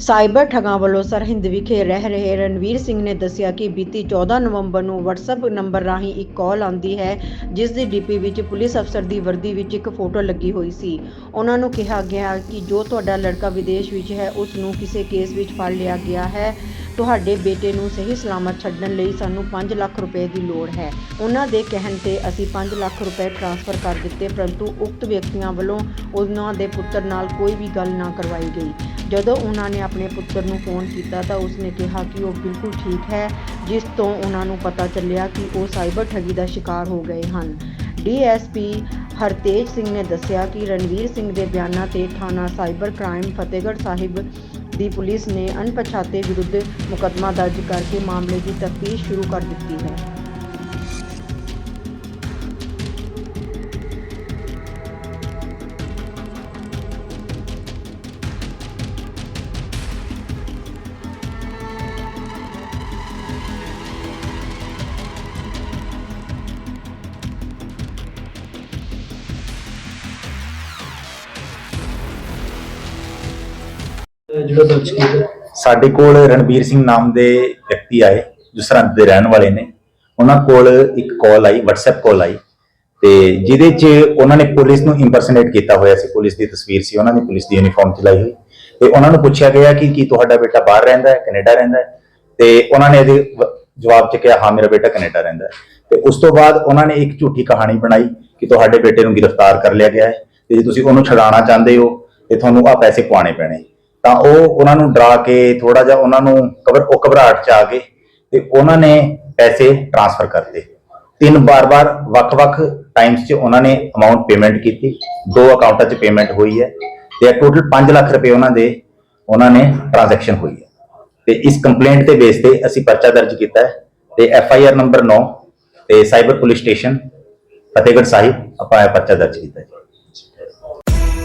Cyber ਠੱਗਾਂ ਵੱਲੋਂ ਸਰਹਿੰਦ ਵਿਖੇ ਰਹਿ ਰਹੇ ਰਣਵੀਰ ਸਿੰਘ ਨੇ ਦੱਸਿਆ ਕਿ ਬੀਤੀ 14 ਨਵੰਬਰ ਨੂੰ WhatsApp ਨੰਬਰ ਰਾਹੀਂ ਇੱਕ ਕਾਲ ਆਉਂਦੀ ਹੈ, ਜਿਸ ਦੀ ਡੀਪੀ ਵਿੱਚ ਪੁਲਿਸ ਅਫਸਰ ਦੀ ਵਰਦੀ ਵਿੱਚ ਇੱਕ ਫੋਟੋ ਲੱਗੀ ਹੋਈ ਸੀ। ਉਹਨਾਂ ਨੂੰ ਕਿਹਾ ਗਿਆ ਕਿ ਜੋ ਤੁਹਾਡਾ ਲੜਕਾ ਵਿਦੇਸ਼ ਵਿੱਚ ਹੈ ਉਸ ਨੂੰ ਕਿਸੇ ਕੇਸ ਵਿੱਚ ਫੜ ਲਿਆ ਗਿਆ ਹੈ। ਤੁਹਾਡੇ ਬੇਟੇ ਨੂੰ ਸਹੀ ਸਲਾਮਤ ਛੱਡਣ ਲਈ ਸਾਨੂੰ 5 ਲੱਖ ਰੁਪਏ ਦੀ ਲੋੜ ਹੈ। ਉਹਨਾਂ ਦੇ ਕਹਿਣ ਤੇ ਅਸੀਂ 5 ਲੱਖ ਰੁਪਏ ਟ੍ਰਾਂਸਫਰ ਕਰ ਦਿੱਤੇ, ਪਰੰਤੂ ਉਕਤ ਵਿਅਕਤੀਆਂ ਵੱਲੋਂ ਉਹਨਾਂ ਦੇ ਪੁੱਤਰ ਨਾਲ ਕੋਈ ਵੀ ਗੱਲ ਨਾ ਕਰਵਾਈ ਗਈ। ਜਦੋਂ ਉਹਨਾਂ ਨੇ ਆਪਣੇ ਪੁੱਤਰ ਨੂੰ ਫੋਨ ਕੀਤਾ ਤਾਂ ਉਸਨੇ ਕਿਹਾ ਕਿ ਉਹ ਬਿਲਕੁਲ ਠੀਕ ਹੈ, ਜਿਸ ਤੋਂ ਉਹਨਾਂ ਨੂੰ ਪਤਾ ਚੱਲਿਆ ਕਿ ਉਹ ਸਾਈਬਰ ਠੱਗੀ ਦਾ ਸ਼ਿਕਾਰ ਹੋ ਗਏ ਹਨ। ਡੀਐਸਪੀ ਹਰਤੇਜ ਸਿੰਘ ਨੇ ਦੱਸਿਆ ਕਿ ਰਣਵੀਰ ਸਿੰਘ ਦੇ ਬਿਆਨਾਂ ਤੇ ਥਾਣਾ ਸਾਈਬਰ ਕ੍ਰਾਈਮ ਫਤਿਹਗੜ੍ਹ ਸਾਹਿਬ ਦੀ ਪੁਲਿਸ ਨੇ ਅਣਪਛਾਤੇ ਵਿਰੁੱਧ ਮੁਕੱਦਮਾ ਦਰਜ ਕਰਕੇ ਮਾਮਲੇ ਦੀ ਤਫਤੀਸ਼ ਸ਼ੁਰੂ ਕਰ ਦਿੱਤੀ ਹੈ। ਜਿਹੜਾ ਦਰਜ ਕੀਤਾ ਸਾਡੇ ਕੋਲ ਰਣਬੀਰ ਸਿੰਘ ਨਾਮ ਦੇ ਵਿਅਕਤੀ ਆਏ ਜੋ ਸਰਹੰਦ ਦੇ ਰਹਿਣ ਵਾਲੇ ਨੇ। ਉਹਨਾਂ ਕੋਲ ਇੱਕ ਕਾਲ ਆਈ, WhatsApp ਕਾਲ ਆਈ ਤੇ ਜਿਹਦੇ 'ਚ ਉਹਨਾਂ ਨੇ ਪੁਲਿਸ ਨੂੰ ਇੰਪਰਸਨੇਟ ਕੀਤਾ ਹੋਇਆ ਸੀ। ਪੁਲਿਸ ਦੀ ਤਸਵੀਰ ਸੀ, ਉਹਨਾਂ ਨੇ ਪੁਲਿਸ ਦੀ ਯੂਨੀਫਾਰਮ ਚਲਾਈ ਹੋਈ। ਤੇ ਉਹਨਾਂ ਨੂੰ ਪੁੱਛਿਆ ਗਿਆ ਕਿ ਕੀ ਤੁਹਾਡਾ ਬੇਟਾ ਬਾਹਰ ਰਹਿੰਦਾ ਹੈ, ਕੈਨੇਡਾ ਰਹਿੰਦਾ ਹੈ? ਤੇ ਉਹਨਾਂ ਨੇ ਇਹਦੇ ਜਵਾਬ ਚ ਕਿਹਾ, ਹਾਂ, ਮੇਰਾ ਬੇਟਾ ਕੈਨੇਡਾ ਰਹਿੰਦਾ ਹੈ। ਤੇ ਉਸ ਤੋਂ ਬਾਅਦ ਉਹਨਾਂ ਨੇ ਇੱਕ ਝੂਠੀ ਕਹਾਣੀ ਬਣਾਈ ਕਿ ਤੁਹਾਡੇ ਬੇਟੇ ਨੂੰ ਗ੍ਰਿਫਤਾਰ ਕਰ ਲਿਆ ਗਿਆ ਹੈ ਤੇ ਜੇ ਤੁਸੀਂ ਉਹਨੂੰ ਛਡਾਉਣਾ ਚਾਹੁੰਦੇ ਹੋ ਤੇ ਤੁਹਾਨੂੰ ਆ ਪੈਸੇ ਪਵਾਉਣੇ ਪੈਣੇ। ਤਾਂ ਉਹ ਉਹਨਾਂ ਨੂੰ ਡਰਾ ਕੇ ਥੋੜਾ ਜਿਹਾ ਉਹਨਾਂ ਨੂੰ ਕਬਰ, ਉਹ ਘਬਰਾਹਟ ਚ ਆ ਗਏ ਤੇ ਉਹਨਾਂ ਨੇ ਪੈਸੇ ਟ੍ਰਾਂਸਫਰ ਕਰਤੇ ਤਿੰਨ ਵਾਰ-ਵਾਰ, ਵੱਖ-ਵੱਖ ਟਾਈਮਸ 'ਚ ਉਹਨਾਂ ਨੇ ਅਮਾਉਂਟ ਪੇਮੈਂਟ ਕੀਤੀ। ਦੋ ਅਕਾਊਂਟਾਂ 'ਚ ਪੇਮੈਂਟ ਹੋਈ ਹੈ ਤੇ ਟੋਟਲ 5 ਲੱਖ ਰੁਪਏ ਉਹਨਾਂ ਦੇ, ਉਹਨਾਂ ਨੇ ਟ੍ਰਾਂਜੈਕਸ਼ਨ ਹੋਈ ਹੈ। ਤੇ ਇਸ ਕੰਪਲੇਂਟ 'ਤੇ ਬੇਸ ਤੇ ਅਸੀਂ ਪਰਚਾ ਦਰਜ ਕੀਤਾ ਹੈ ਤੇ ਐਫ ਆਈ ਆਰ ਨੰਬਰ 9 ਤੇ cyber police station Fatehgarh Sahib ਆਪਾਂ ਇਹ ਪਰਚਾ ਦਰਜ ਕੀਤਾ ਜੀ